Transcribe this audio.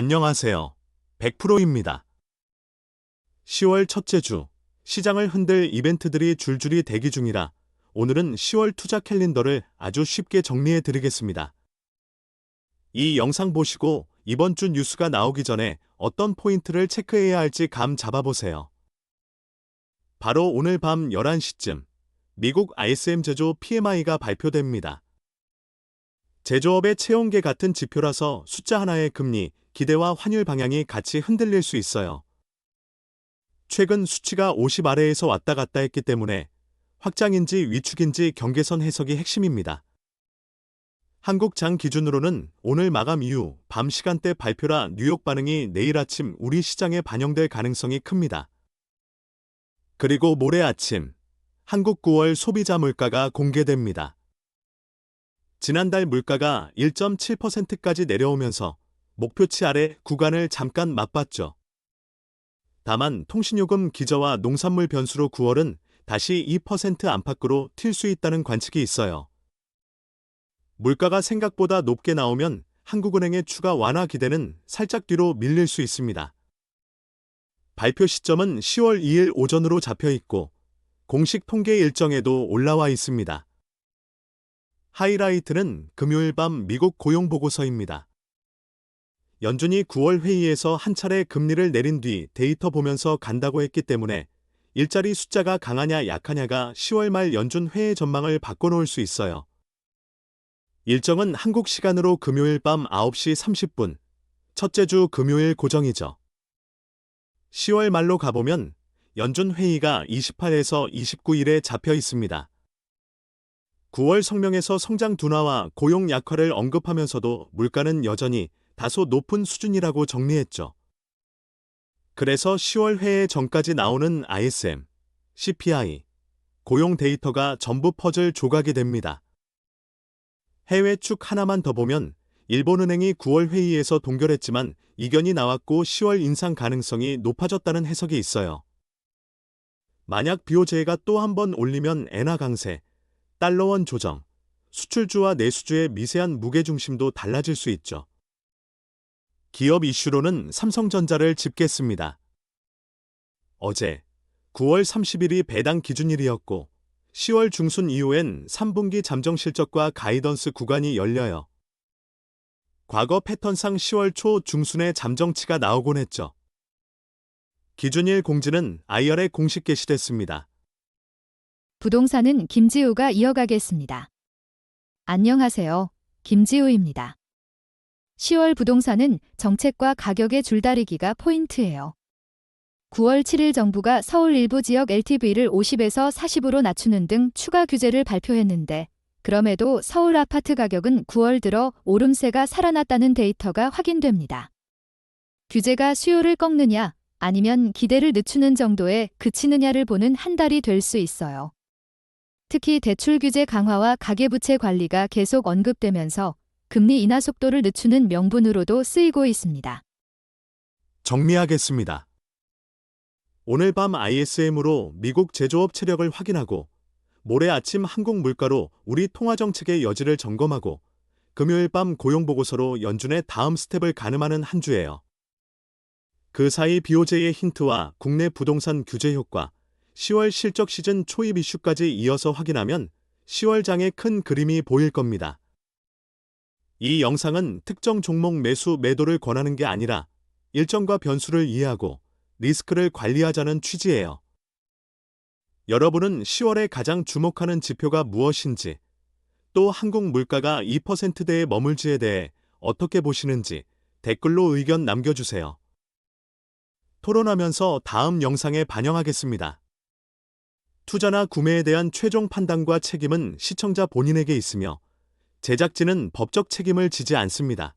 안녕하세요. 100%입니다. 10월 첫째 주, 시장을 흔들 이벤트들이 줄줄이 대기 중이라 오늘은 10월 투자 캘린더를 아주 쉽게 정리해 드리겠습니다. 이 영상 보시고 이번 주 뉴스가 나오기 전에 어떤 포인트를 체크해야 할지 감 잡아보세요. 바로 오늘 밤 11시쯤 미국 ISM 제조 PMI가 발표됩니다. 제조업의 채용계 같은 지표라서 숫자 하나의 금리, 기대와 환율 방향이 같이 흔들릴 수 있어요. 최근 수치가 50 아래에서 왔다 갔다 했기 때문에 확장인지 위축인지 경계선 해석이 핵심입니다. 한국장 기준으로는 오늘 마감 이후 밤 시간대 발표라 뉴욕 반응이 내일 아침 우리 시장에 반영될 가능성이 큽니다. 그리고 모레 아침 한국 9월 소비자 물가가 공개됩니다. 지난달 물가가 1.7%까지 내려오면서 목표치 아래 구간을 잠깐 맛봤죠. 다만 통신요금 기저와 농산물 변수로 9월은 다시 2% 안팎으로 튈 수 있다는 관측이 있어요. 물가가 생각보다 높게 나오면 한국은행의 추가 완화 기대는 살짝 뒤로 밀릴 수 있습니다. 발표 시점은 10월 2일 오전으로 잡혀 있고 공식 통계 일정에도 올라와 있습니다. 하이라이트는 금요일 밤 미국 고용 보고서입니다. 연준이 9월 회의에서 한 차례 금리를 내린 뒤 데이터 보면서 간다고 했기 때문에 일자리 숫자가 강하냐 약하냐가 10월 말 연준 회의 전망을 바꿔놓을 수 있어요. 일정은 한국 시간으로 금요일 밤 9시 30분, 첫째 주 금요일 고정이죠. 10월 말로 가보면 연준 회의가 28에서 29일에 잡혀 있습니다. 9월 성명에서 성장 둔화와 고용 약화를 언급하면서도 물가는 여전히 다소 높은 수준이라고 정리했죠. 그래서 10월 회의 전까지 나오는 ISM, CPI, 고용 데이터가 전부 퍼즐 조각이 됩니다. 해외 축 하나만 더 보면 일본은행이 9월 회의에서 동결했지만 이견이 나왔고 10월 인상 가능성이 높아졌다는 해석이 있어요. 만약 BOJ가 또 한 번 올리면 엔화 강세, 달러원 조정, 수출주와 내수주의 미세한 무게중심도 달라질 수 있죠. 기업 이슈로는 삼성전자를 짚겠습니다. 어제 9월 30일이 배당 기준일이었고 10월 중순 이후엔 3분기 잠정 실적과 가이던스 구간이 열려요. 과거 패턴상 10월 초 중순에 잠정치가 나오곤 했죠. 기준일 공지는 IR에 공식 게시됐습니다. 부동산은 김지우가 이어가겠습니다. 안녕하세요. 김지우입니다. 10월 부동산은 정책과 가격의 줄다리기가 포인트예요. 9월 7일 정부가 서울 일부 지역 LTV를 50에서 40으로 낮추는 등 추가 규제를 발표했는데 그럼에도 서울 아파트 가격은 9월 들어 오름세가 살아났다는 데이터가 확인됩니다. 규제가 수요를 꺾느냐 아니면 기대를 늦추는 정도에 그치느냐를 보는 한 달이 될 수 있어요. 특히 대출 규제 강화와 가계부채 관리가 계속 언급되면서 금리 인하 속도를 늦추는 명분으로도 쓰이고 있습니다. 정리하겠습니다. 오늘 밤 ISM으로 미국 제조업 체력을 확인하고 모레 아침 한국 물가로 우리 통화 정책의 여지를 점검하고 금요일 밤 고용 보고서로 연준의 다음 스텝을 가늠하는 한 주예요. 그 사이 BOJ의 힌트와 국내 부동산 규제 효과, 10월 실적 시즌 초입 이슈까지 이어서 확인하면 10월 장의 큰 그림이 보일 겁니다. 이 영상은 특정 종목 매수 매도를 권하는 게 아니라 일정과 변수를 이해하고 리스크를 관리하자는 취지예요. 여러분은 10월에 가장 주목하는 지표가 무엇인지, 또 한국 물가가 2%대에 머물지에 대해 어떻게 보시는지 댓글로 의견 남겨주세요. 토론하면서 다음 영상에 반영하겠습니다. 투자나 구매에 대한 최종 판단과 책임은 시청자 본인에게 있으며 제작진은 법적 책임을 지지 않습니다.